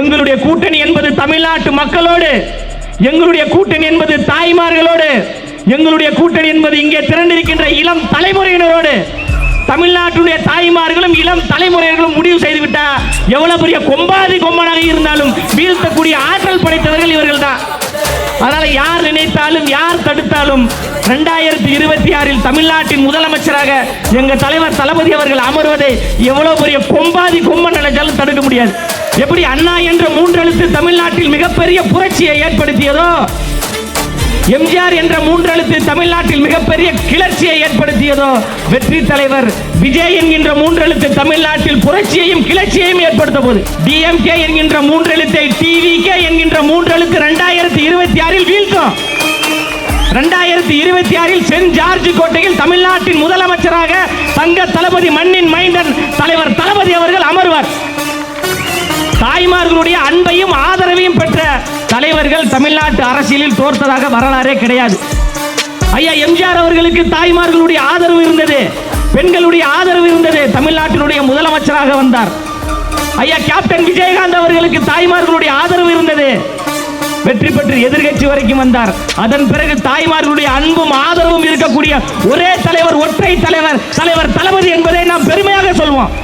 எங்களுடைய கூட்டணி என்பது தமிழ்நாட்டு மக்களோடு எங்களுடைய கூட்டணி என்பது தாய்மார்களோடு எங்களுடைய கூட்டணி என்பது இங்கே திரண்டிருக்கின்ற இளம் தலைமுறையினரோடு தமிழ்நாட்டுடைய தாய்மார்களும் இளம் தலைமுறையர்களும் முடிவு செய்துவிட்டா எவ்வளவு பெரிய கொம்பாதி கொம்பனாக இருந்தாலும் வீழ்த்தக்கூடிய ஆற்றல் படைத்தவர்கள் இவர்கள் தான் அதனால யார் நினைத்தாலும் யார் தடுத்தாலும் ரெண்டாயிரத்தி இருபத்தி ஆறில் தமிழ்நாட்டின் முதலமைச்சராக எங்கள் தலைவர் தளபதி அவர்கள் அமர்வதை எவ்வளவு பெரிய கொம்பாதி கொம்பன் நினைச்சாலும் தடுக்க முடியாது. எப்படி அண்ணா என்ற மூன்றெழுத்து தமிழ்நாட்டில் மிகப்பெரிய புரட்சியை ஏற்படுத்தியதோ எம்ஜிஆர் என்ற மூன்றெழுத்து தமிழ்நாட்டில் மிகப்பெரிய கிளர்ச்சியை ஏற்படுத்தியதோ வெற்றி தலைவர் விஜய் என்கின்ற மூன்றெழுத்து தமிழ்நாட்டில் புரட்சியையும் கிளர்ச்சியையும் ஏற்படுத்த போது டிஎம்கே என்கின்ற மூன்றெழுத்தை டிவிகே என்கின்ற மூன்றெழுத்து ரெண்டாயிரத்தி இருபத்தி ஆறில் வீழ்த்தும். ரெண்டாயிரத்தி இருபத்தி ஆறில் சென்ட் ஜார்ஜ் கோட்டையில் தமிழ்நாட்டின் முதலமைச்சராக தங்க தளபதி மண்ணின் மைண்டன் தலைவர் தளபதி அவர்கள் அமர்வார். தாய்மார்களுடைய அன்பையும் ஆதரவையும் பெற்ற தலைவர்கள் தமிழ்நாட்டு அரசியலில் தோற்றதாக வரலாறே கிடையாது. ஐயா எம்ஜிஆர் அவர்களுக்கு தாய்மார்களுடைய ஆதரவு இருந்தது. பெண்களுடைய ஆதரவு இருந்தது. தமிழ்நாட்டினுடைய முதலமைச்சராக வந்தார். ஐயா கேப்டன் விஜயகாந்த் அவர்களுக்கு தாய்மார்களுடைய ஆதரவு இருந்தது. வெற்றி பெற்று எதிர்கட்சி வரைக்கும் வந்தார். அதன் பிறகு தாய்மார்களுடைய அன்பும் ஆதரவும் இருக்கக்கூடிய ஒரே தலைவர் ஒற்றை தலைவர் தலைவர் தளபதி என்பதை நாம் பெருமையாக சொல்வோம்.